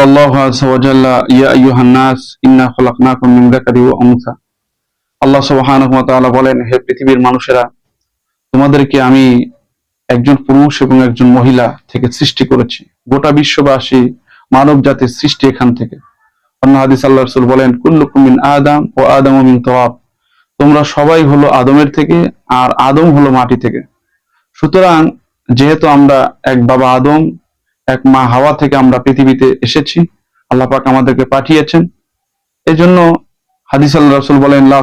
الله عز وجل يا أيها الناس إنا خلقناكم من ذكر وأنثى আল্লাহ সুবহানাহু ওয়া তাআলা বলেন হে পৃথিবীর মানুষেরা তোমাদেরকে আমি একজন পুরুষ এবং একজন মহিলা থেকে সৃষ্টি করেছি গোটা বিশ্ববাসী মানব জাতির সৃষ্টি এখান থেকে অন্য হাদিস আল্লাহ রাসূল বলেন কুল্লুকুম মিন আদম ও আদম মিন তুরাব তোমরা সবাই হলো আদমের থেকে আর আদম হলো মাটি থেকে সুতরাং যেহেতু আমরা এক বাবা আদম এক মা হাওয়া থেকে আমরা পৃথিবীতে এসেছি। আল্লাহ পাক আমাদেরকে পাঠিয়েছেন। এই জন্য হাদিস আল্লাহ রাসূল বলেন, লা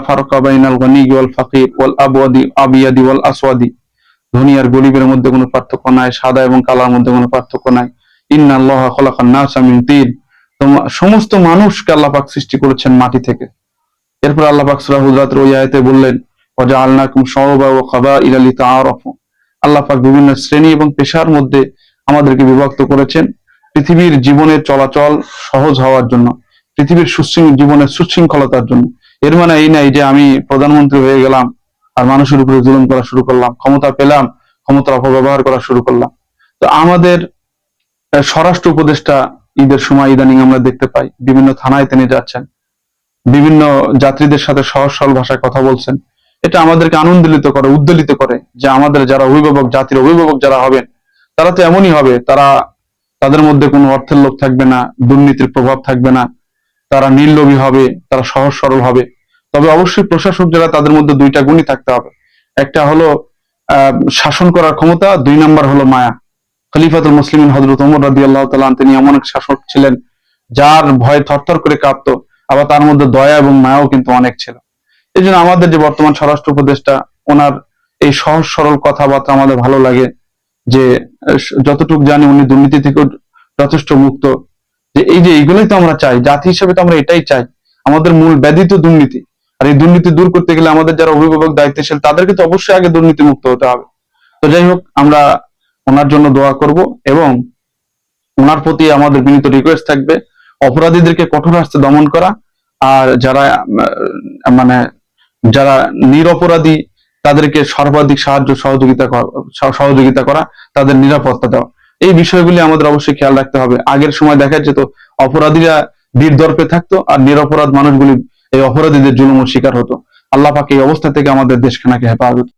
বাইনাল গনি ওয়াল ফাকির ওয়াল আবওয়াদি, আবিয়াদি ওয়াল আসওয়াদি। ধনী আর গরিবের মধ্যে কোনো পার্থক্য নাই, সাদা এবং কালার মধ্যে কোনো পার্থক্য নাই। খলাকান মিন তিন। সমস্ত মানুষকে আল্লাহ পাক সৃষ্টি করেছেন মাটি থেকে। এরপর আল্লাহ পাক সূরা হুজরাতের ওই আয়াতে বললেন ওয়া লিতাআরাফু। আল্লাহ পাক বিভিন্ন শ্রেণি এবং পেশার মধ্যে আমাদেরকে বিভক্ত করেছেন। পৃথিবীর জীবনের চলাচল সহজ হওয়ার জন্য, পৃথিবীর সুশৃং জীবনের সুশৃঙ্খলতার জন্য। এর মানে এই নাই যে আমি প্রধানমন্ত্রী হয়ে গেলাম আর মানুষের উপরে জুলুম করা শুরু করলাম, ক্ষমতা পেলাম, ক্ষমতার অপব্যবহার করা শুরু করলাম। তো আমাদের স্বরাষ্ট্র উপদেষ্টা ঈদের সময় ইদানিং আমরা দেখতে পাই, বিভিন্ন থানায় তিনি যাচ্ছেন। বিভিন্ন যাত্রীদের সাথে সহজ সরল ভাষায় কথা বলছেন। এটা আমাদেরকে আনন্দিত করে উদ্দোলিত করে যে আমাদের যারা অভিভাবক জাতির অভিভাবক যারা হবেন তারা তো এমনই হবে, তারা তাদের মধ্যে কোনো অর্থের লোভ থাকবে না, দুর্নীতির প্রভাব থাকবে না, তারা নির্লোভী হবে, তারা সহজ সরল হবে। তবে অবশ্যই প্রশাসক যারা তাদের মধ্যে দুইটা গুণই থাকতে হবে। একটা হলো শাসন করার ক্ষমতা, দুই নাম্বার হলো মায়া। খলিফাতুল মুসলিমিন হজরত ওমর রাদি আল্লাহ তালান তিনি এমন এক শাসক ছিলেন, যার ভয়ে থরথর করে কাঁপতো, আবার তার মধ্যে দয়া এবং মায়াও কিন্তু অনেক ছিল। এই জন্য আমাদের যে বর্তমান স্বরাষ্ট্র উপদেষ্টা, ওনার এই সহজ সরল কথাবার্তা আমাদের ভালো লাগে। যে যতটুকু জানি উনি দুর্নীতি থেকেও যথেষ্ট মুক্ত। যে এই যে এইগুলোই তো আমরা চাই, জাতি হিসেবে তো আমরা এটাই চাই। আমাদের মূল ব্যাধি তো দুর্নীতি। আর এই দুর্নীতি দূর করতে গেলে আমাদের যারা অভিভাবক দায়িত্বশীল, তাদেরকে তো অবশ্যই আগে দুর্নীতি মুক্ত হতে হবে। তো যাই হোক, আমরা ওনার জন্য দোয়া করব এবং ওনার প্রতি আমাদের বিনীত রিকোয়েস্ট থাকবে, অপরাধীদেরকে কঠোর হাস্তে দমন করা। আর যারা মানে যারা নিরপরাধী তাদেরকে সর্বাধিক সাহায্য, সহযোগিতা সহযোগিতা করা, তাদের নিরাপত্তা দেওয়া। এই বিষয়গুলি আমাদের অবশ্যই খেয়াল রাখতে হবে। আগের সময় দেখা যেত অপরাধীরা বীর দর্পে থাকতো আর নিরপরাধ মানুষগুলি এই অপরাধীদের জুলুমের শিকার হতো। আল্লাহ পাক এই অবস্থা থেকে আমাদের দেশখানাকে হেফাজত